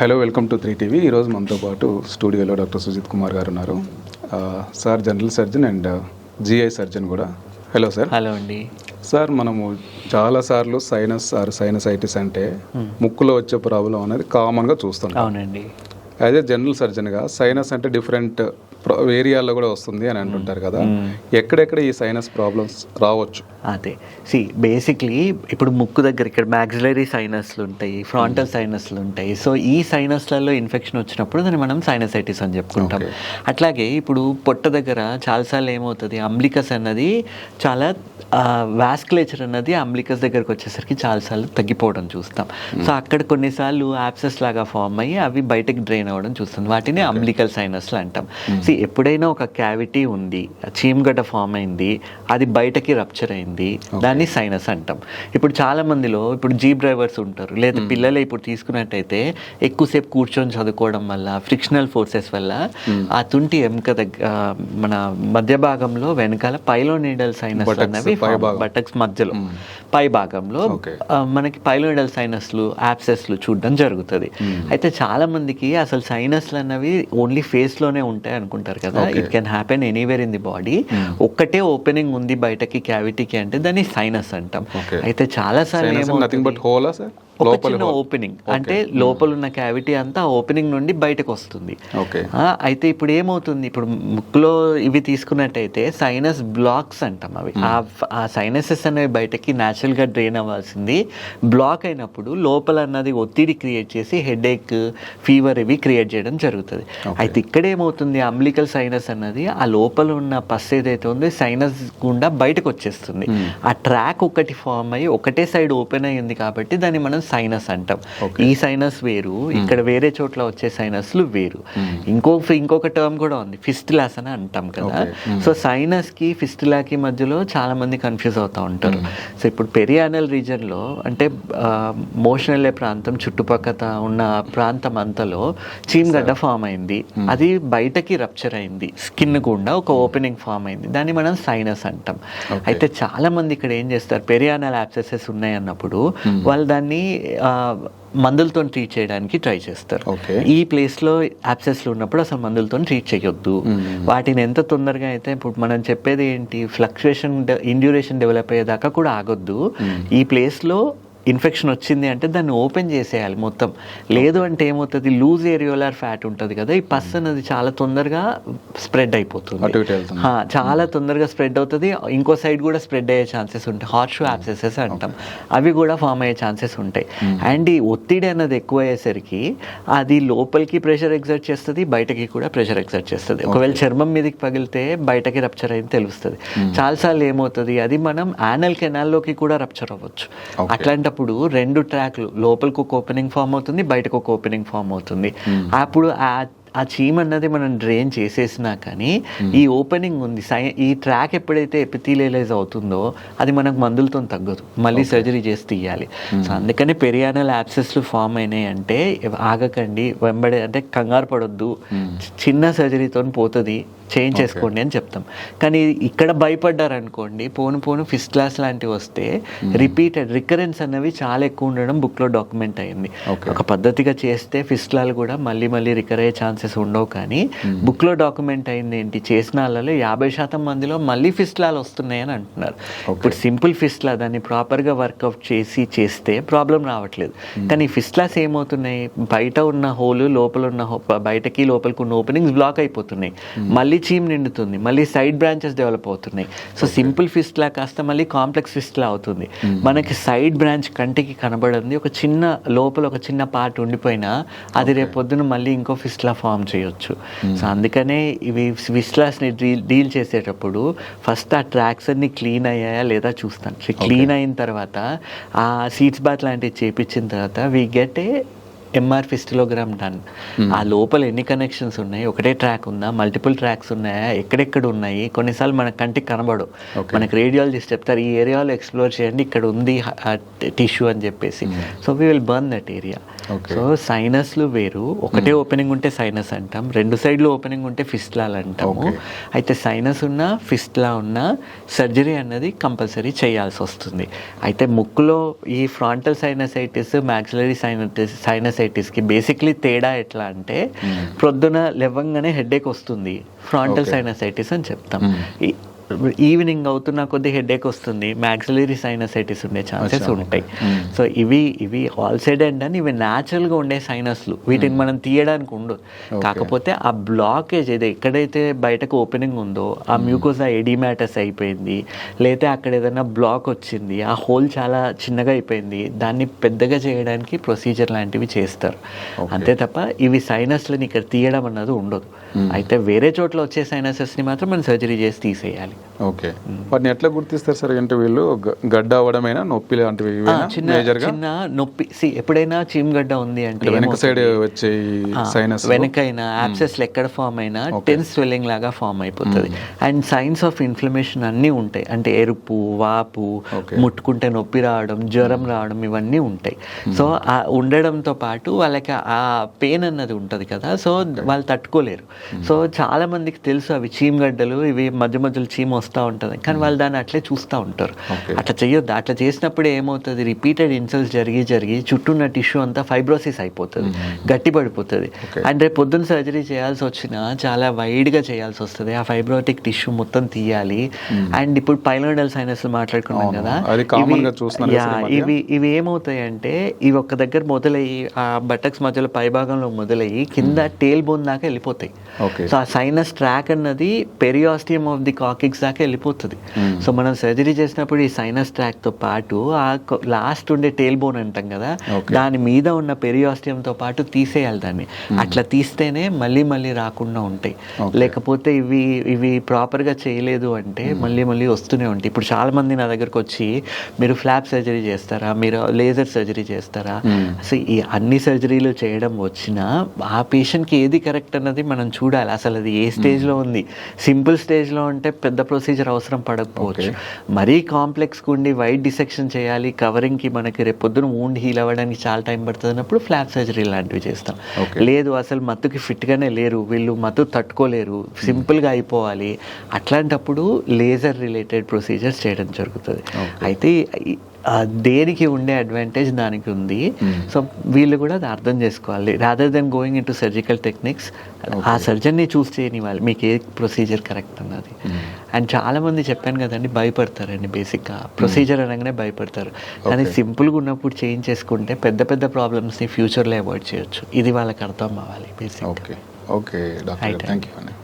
Hello welcome to three TV. ఈరోజు మనతో పాటు స్టూడియోలో డాక్టర్ సుజిత్ కుమార్ గారు ఉన్నారు. Sir general surgeon and GI surgeon కూడా. Hello sir. హలో అండి. సార్ మనము చాలాసార్లు సైనస్ ఆర్ సైనసైటిస్ అంటే ముక్కులో వచ్చే ప్రాబ్లం అనేది కామన్గా చూస్తుంటాం అవునండి. యాజ్ ఏ జనరల్ సర్జన్గా సైనస్ అంటే డిఫరెంట్ ఏరియాల్లో కూడా వస్తుంది అని అంటుంటారు కదా. ఎక్కడెక్కడ ఈ సైనస్ ప్రాబ్లమ్స్ రావచ్చు? అదే. సి బేసిక్లీ ఇప్పుడు ముక్కు దగ్గర ఇక్కడ మ్యాక్సిలరీ సైనస్లు ఉంటాయి ఫ్రాంటల్ సైనస్లు ఉంటాయి. సో ఈ సైనస్లలో ఇన్ఫెక్షన్ వచ్చినప్పుడు దాన్ని మనం సైనసైటిస్ అని చెప్పుకుంటాం. అట్లాగే ఇప్పుడు పొట్ట దగ్గర చాలాసార్లు ఏమవుతుంది? అంబ్లికస్ అన్నది చాలా వాస్కులేచర్ అన్నది అంబ్లికస్ దగ్గరకు వచ్చేసరికి చాలాసార్లు తగ్గిపోవడం చూస్తాం. సో అక్కడ కొన్నిసార్లు యాప్సెస్ లాగా ఫామ్ అయ్యి అవి బయటకు డ్రైన్ అవ్వడం చూస్తాం. వాటిని అంబ్లికల్ సైనస్లు అంటాం. సి ఎప్పుడైనా ఒక క్యావిటీ ఉంది చీమగడ్డ ఫామ్ అయింది అది బయటకి రప్చర్ అయింది దాన్ని సైనస్ అంటాం. ఇప్పుడు చాలా మందిలో ఇప్పుడు జీప్ డ్రైవర్స్ ఉంటారు లేదా పిల్లలు ఇప్పుడు తీసుకున్నట్టయితే ఎక్కువసేపు కూర్చొని చదువుకోవడం వల్ల ఫ్రిక్షనల్ ఫోర్సెస్ వల్ల ఆ తుంటి ఎముక దగ్గర మన మధ్య భాగంలో వెనకాల పైలోనిడల్ సైనస్ భాగం. బటక్స్ మధ్యలో. పై భాగంలో మనకి పైలోనిడల్ సైనస్లు యాప్సెస్లు చూడడం జరుగుతుంది. అయితే చాలా మందికి అసలు సైనస్లు అన్నవి ఓన్లీ ఫేస్లోనే ఉంటాయి అనుకుంటారు కదా. Okay. It can happen anywhere in the body ఒక్కటే ఓపెనింగ్ ఉంది బయటకి క్యావిటీకి అంటే దాన్ని సైనస్ అంటాం. అయితే చాలా సార్లు నథింగ్ బట్ హోలా సార్ లోపల చిన్న ఓపెనింగ్ అంటే లోపల ఉన్న క్యావిటీ అంతా ఓపెనింగ్ నుండి బయటకు వస్తుంది. అయితే ఇప్పుడు ఏమవుతుంది? ఇప్పుడు ముక్కులో ఇవి తీసుకున్నట్టయితే సైనస్ బ్లాక్స్ అంటాం అవి. ఆ- ఆ సైనసెస్ అనేవి బయటకి న్యాచురల్గా డ్రైన్ అవ్వాల్సింది. బ్లాక్ అయినప్పుడు లోపల అన్నది ఒత్తిడి క్రియేట్ చేసి హెడేక్ ఫీవర్ ఇవి క్రియేట్ చేయడం జరుగుతుంది. అయితే ఇక్కడ ఏమవుతుంది? అంబ్లికల్ సైనస్ అన్నది ఆ లోపల ఉన్న పస్ ఏదైతే ఉందో సైనస్ గుండా బయటకు వచ్చేస్తుంది. ఆ ట్రాక్ ఒకటి ఫామ్ అయ్యి ఒకటే సైడ్ ఓపెన్ అయ్యింది కాబట్టి దాన్ని మనం సైనస్ అంటాం. ఈ సైనస్ వేరు ఇక్కడ వేరే చోట్ల వచ్చే సైనస్లు వేరు. ఇంకో ఇంకొక టర్మ్ కూడా ఉంది ఫిస్టిలాస్ అని అంటాం కదా. సో సైనస్కి ఫిస్టిలాకి మధ్యలో చాలా మంది కన్ఫ్యూజ్ అవుతూ ఉంటారు. సో ఇప్పుడు పెరియానల్ రీజన్లో అంటే మోషన్ వెళ్ళే ప్రాంతం చుట్టుపక్కల ఉన్న ప్రాంతం అంతలో చీమగడ్డ ఫామ్ అయింది. అది బయటకి రప్చర్ అయింది. స్కిన్ గుండా ఒక ఓపెనింగ్ ఫామ్ అయింది. దాన్ని మనం సైనస్ అంటాం. అయితే చాలా మంది ఇక్కడ ఏం చేస్తారు? పెరియానల్ యాప్సెసెస్ ఉన్నాయి అన్నప్పుడు వాళ్ళు దాన్ని మందులతో ట్రీట్ చేయడానికి ట్రై చేస్తారు. ఈ ప్లేస్లో యాప్సెస్లు ఉన్నప్పుడు అసలు మందులతో ట్రీట్ చేయొద్దు. వాటిని ఎంత తొందరగా అయితే ఇప్పుడు మనం చెప్పేది ఏంటి? ఫ్లక్చుయేషన్ ఇండ్యూరేషన్ డెవలప్ అయ్యేదాకా కూడా ఆగొద్దు. ఈ ప్లేస్లో ఇన్ఫెక్షన్ వచ్చింది అంటే దాన్ని ఓపెన్ చేసేయాలి మొత్తం. లేదు అంటే ఏమవుతుంది? లూజ్ ఏరియోలార్ ఫ్యాట్ ఉంటుంది కదా ఈ పస్ అనేది చాలా తొందరగా స్ప్రెడ్ అయిపోతుంది. చాలా తొందరగా స్ప్రెడ్ అవుతుంది. ఇంకో సైడ్ కూడా స్ప్రెడ్ అయ్యే ఛాన్సెస్ ఉంటాయి. హాట్ షూ యాప్సెసెస్ అంటాం. అవి కూడా ఫామ్ అయ్యే ఛాన్సెస్ ఉంటాయి. అండ్ ఈ ఒత్తిడి అన్నది ఎక్కువ అయ్యేసరికి అది లోపలికి ప్రెషర్ ఎగ్జర్ట్ చేస్తుంది బయటకి కూడా ప్రెషర్ ఎగ్జర్ట్ చేస్తుంది. ఒకవేళ చర్మం మీదకి పగిలితే బయటకి రప్చర్ అయింది తెలుస్తుంది. చాలాసార్లు ఏమవుతుంది? అది మనం యానల్ కెనాల్లోకి కూడా రప్చర్ అవ్వచ్చు. Okay. అట్లాంటప్పుడు రెండు ట్రాక్లు లోపలికి ఒక ఓపెనింగ్ ఫామ్ అవుతుంది బయటకు ఒక ఓపెనింగ్ ఫామ్ అవుతుంది. అప్పుడు ఆ ఆ చీమ్ అన్నది మనం డ్రైన్ చేసేసినా కానీ ఈ ఓపెనింగ్ ఉంది. సై ఈ ట్రాక్ ఎప్పుడైతే ఎపిథీలియలైజ్ అవుతుందో అది మనకు మందులతో తగ్గదు. మళ్ళీ సర్జరీ చేసి తీయాలి. సో అందుకని పెరియానల్ యాప్సెస్లు ఫామ్ అయినాయి అంటే ఆగకండి వెంబడే అంటే కంగారు పడొద్దు. చిన్న సర్జరీతో పోతుంది. చేంజ్ చేసుకోండి అని చెప్తాం. కానీ ఇక్కడ భయపడ్డారనుకోండి పోను పోను ఫిస్ట్ క్లాస్ లాంటివి వస్తే రిపీటెడ్ రికరెన్స్ అనేవి చాలా ఎక్కువ ఉండడం బుక్లో డాక్యుమెంట్ అయింది. ఒక పద్ధతిగా చేస్తే ఫిస్ట్లాలు కూడా మళ్ళీ మళ్ళీ రికర్ అయ్యే ఛాన్సెస్ ఉండవు కానీ బుక్లో డాక్యుమెంట్ అయింది ఏంటి? చేసిన వాళ్ళలో యాభై శాతం మందిలో మళ్ళీ ఫిస్ట్లాలు వస్తున్నాయని అంటున్నారు. ఇప్పుడు సింపుల్ ఫిస్ట్లా దాన్ని ప్రాపర్గా వర్కౌట్ చేసి చేస్తే ప్రాబ్లం రావట్లేదు. కానీ ఫిస్ట్లాస్ ఏమవుతున్నాయి? బయట ఉన్న హోల్ లోపల ఉన్న బయటకి లోపలికి ఉన్న ఓపెనింగ్స్ బ్లాక్ అయిపోతున్నాయి. మళ్ళీ చీమ్ నిండుతుంది మళ్ళీ సైడ్ బ్రాంచెస్ డెవలప్ అవుతున్నాయి. సో సింపుల్ ఫిస్ట్లా కాస్త మళ్ళీ కాంప్లెక్స్ ఫిస్ట్లా అవుతుంది. మనకి సైడ్ బ్రాంచ్ కంటికి కనబడింది ఒక చిన్న లోపల ఒక చిన్న పార్ట్ ఉండిపోయినా అది రేపు పొద్దున మళ్ళీ ఇంకో ఫిస్ట్లా ఫామ్ చేయొచ్చు. సో అందుకనే ఇవి ఫిస్ట్లాస్ని డీల్ డీల్ చేసేటప్పుడు ఫస్ట్ ఆ ట్రాక్స్ అన్ని క్లీన్ అయ్యాయా లేదా చూస్తాను. క్లీన్ అయిన తర్వాత ఆ సీట్స్ బాత్ లాంటివి చేపించిన తర్వాత we get a MR fistulogram done ఆ లోపల ఎన్ని కనెక్షన్స్ ఉన్నాయి? ఒకటే ట్రాక్ ఉందా? మల్టిపుల్ ట్రాక్స్ ఉన్నాయా? ఎక్కడెక్కడ ఉన్నాయి? కొన్నిసార్లు మన కంటికి కనబడు మనకి రేడియాలజిస్ట్ చెప్తారు ఈ ఏరియాలో ఎక్స్ప్లోర్ చేయండి ఇక్కడ ఉంది టిష్యూ అని చెప్పేసి. So we will burn that area. So సైనస్లు వేరు. ఒకటే ఓపెనింగ్ ఉంటే సైనస్ అంటాం. రెండు సైడ్లు ఓపెనింగ్ ఉంటే ఫిస్ట్లాల్ అంటాము. అయితే సైనస్ ఉన్న ఫిస్ట్లా ఉన్న సర్జరీ అన్నది కంపల్సరీ చేయాల్సి వస్తుంది. అయితే ముక్కులో ఈ frontal sinusitis maxillary sinusitis sinus సైనసైటిస్కి basically తేడా ఎట్లా అంటే ప్రొద్దున లేవంగానే హెడేక్ వస్తుంది. ఫ్రాంటల్ సైనసైటిస్ అని చెప్తాం. ఈవినింగ్ అవుతున్న కొద్ది హెడేక్ వస్తుంది. మ్యాక్సిలరీ సైనసైటిస్ ఉండే ఛాన్సెస్ ఉంటాయి. సో ఇవి ఇవి ఆల్ సైడ్ అండ్ అని ఇవి న్యాచురల్గా ఉండే సైనస్లు వీటిని మనం తీయడానికి ఉండదు కాకపోతే ఆ బ్లాకేజ్ ఏదో ఎక్కడైతే బయటకు ఓపెనింగ్ ఉందో ఆ మ్యూకోజా ఎడిమాటస్ అయిపోయింది. లేతే అక్కడ ఏదైనా బ్లాక్ వచ్చింది ఆ హోల్ చాలా చిన్నగా అయిపోయింది దాన్ని పెద్దగా చేయడానికి ప్రొసీజర్ లాంటివి చేస్తారు. అంతే తప్ప ఇవి సైనస్లని ఇక్కడ తీయడం అన్నది ఉండదు. అయితే వేరే చోట్ల వచ్చే సైనసెస్ని మాత్రం మనం సర్జరీ చేసి తీసేయాలి. ఓకే. వాటిని ఎట్లా గుర్తిస్తారు సార్? అంటే వీళ్ళు గడ్డ అవ్వడమైనా నొప్పి లాంటివి చిన్న చిన్న నొప్పి. see, ఎప్పుడైనా చీమగడ్డ ఉంది అంటే వెనక సైడ్ వచ్చే సైనస్ వెనకైనా యాప్సెస్ ఎక్కడ ఫామ్ అయినా టెన్స్ స్వెల్లింగ్ లాగా ఫామ్ అయిపోతుంది. అండ్ సైన్స్ ఆఫ్ ఇన్ఫ్లమేషన్ అన్నీ ఉంటాయి. అంటే ఎరుపు వాపు. ముట్టుకుంటే నొప్పి రావడం జ్వరం రావడం ఇవన్నీ ఉంటాయి. సో ఆ ఉండడంతో పాటు వాళ్ళకి ఆ పెయిన్ అన్నది ఉంటుంది కదా. సో వాళ్ళు తట్టుకోలేరు. సో చాలా మందికి తెలుసు అవి చీమగడ్డలు ఇవి మధ్య మధ్యలో చీమ వస్తూ ఉంటుంది. కానీ వాళ్ళు దాన్ని అట్లే చూస్తూ ఉంటారు. అట్లా చేయొద్దు అట్లా చేసినప్పుడు ఏమవుతుంది? రిపీటెడ్ ఇన్సల్ట్స్ జరిగి జరిగి చుట్టూ ఉన్న టిష్యూ అంతా ఫైబ్రోసిస్ అయిపోతుంది. గట్టి పడిపోతుంది Okay. అండ్ రేపు పొద్దున్న సర్జరీ చేయాల్సి వచ్చినా చాలా వైడ్గా చేయాల్సి వస్తుంది. ఆ ఫైబ్రోటిక్ టిష్యూ మొత్తం తీయాలి. అండ్ ఇప్పుడు పైలోడల్ సైనస్ మాట్లాడుకున్నాం. కదా. ఇవి-. ఇవి ఏమవుతాయి అంటే ఇవి ఒక్క దగ్గర మొదలయ్యి ఆ బటక్స్ మధ్యలో పై భాగంలో మొదలయ్యి కింద టేల్ బోన్ దాకా వెళ్ళిపోతాయి. సో ఆ సైనస్ ట్రాక్ అన్నది పెరియాస్టియం ఆఫ్ ది కాకిక్స్ దాకా వెళ్ళిపోతుంది. సో మనం సర్జరీ చేసినప్పుడు ఈ సైనస్ ట్రాక్తో పాటు ఆ లాస్ట్ ఉండే టేల్ బోన్ అంటాం కదా. దాని మీద ఉన్న పెరియాస్టియంతో పాటు తీసేయాలి దాన్ని. అట్లా తీస్తేనే మళ్ళీ మళ్ళీ రాకుండా ఉంటాయి. లేకపోతే ఇవి ఇవి ప్రాపర్గా చేయలేదు అంటే మళ్ళీ మళ్ళీ వస్తూనే ఉంటాయి. ఇప్పుడు చాలా మంది నా దగ్గరకు వచ్చి మీరు ఫ్లాప్ సర్జరీ చేస్తారా? మీరు లేజర్ సర్జరీ చేస్తారా? సో ఈ అన్ని సర్జరీలు చేయడం వచ్చినా ఆ పేషెంట్కి ఏది కరెక్ట్ అన్నది మనం చూడాలి. అసలు అది ఏ స్టేజ్లో ఉంది? సింపుల్ స్టేజ్లో ఉంటే పెద్ద ప్రొసీజర్ అవసరం పడకపోవచ్చు. మరీ కాంప్లెక్స్గా ఉండి వైట్ డిసెక్షన్ చేయాలి కవరింగ్కి మనకి రేపు పొద్దున వూండ్ హీల్ అవ్వడానికి చాలా టైం పడుతుంది అన్నప్పుడు ఫ్లాప్ సర్జరీ లాంటివి చేస్తాం. లేదు అసలు మత్తుకి ఫిట్గానే లేరు వీళ్ళు మత్తు తట్టుకోలేరు సింపుల్గా అయిపోవాలి. అట్లాంటప్పుడు లేజర్ రిలేటెడ్ ప్రొసీజర్స్ చేయడం జరుగుతుంది. అయితే దేనికి ఉండే అడ్వాంటేజ్ దానికి ఉంది. సో వీళ్ళు కూడా అది అర్థం చేసుకోవాలి. Rather than going into surgical techniques ఆ సర్జన్ని చూస్ చేయని వాళ్ళు మీకు ఏ ప్రొసీజర్ కరెక్ట్ అన్నది. అండ్ చాలా మంది చెప్పాను కదండి భయపడతారండి బేసిక్గా ప్రొసీజర్ అనగానే భయపడతారు. కానీ సింపుల్గా ఉన్నప్పుడు చేంజ్ చేసుకుంటే పెద్ద పెద్ద ప్రాబ్లమ్స్ని ఫ్యూచర్లో అవాయిడ్ చేయొచ్చు. ఇది వాళ్ళకి అర్థం అవ్వాలి basic okay okay doctor. Thank you అండి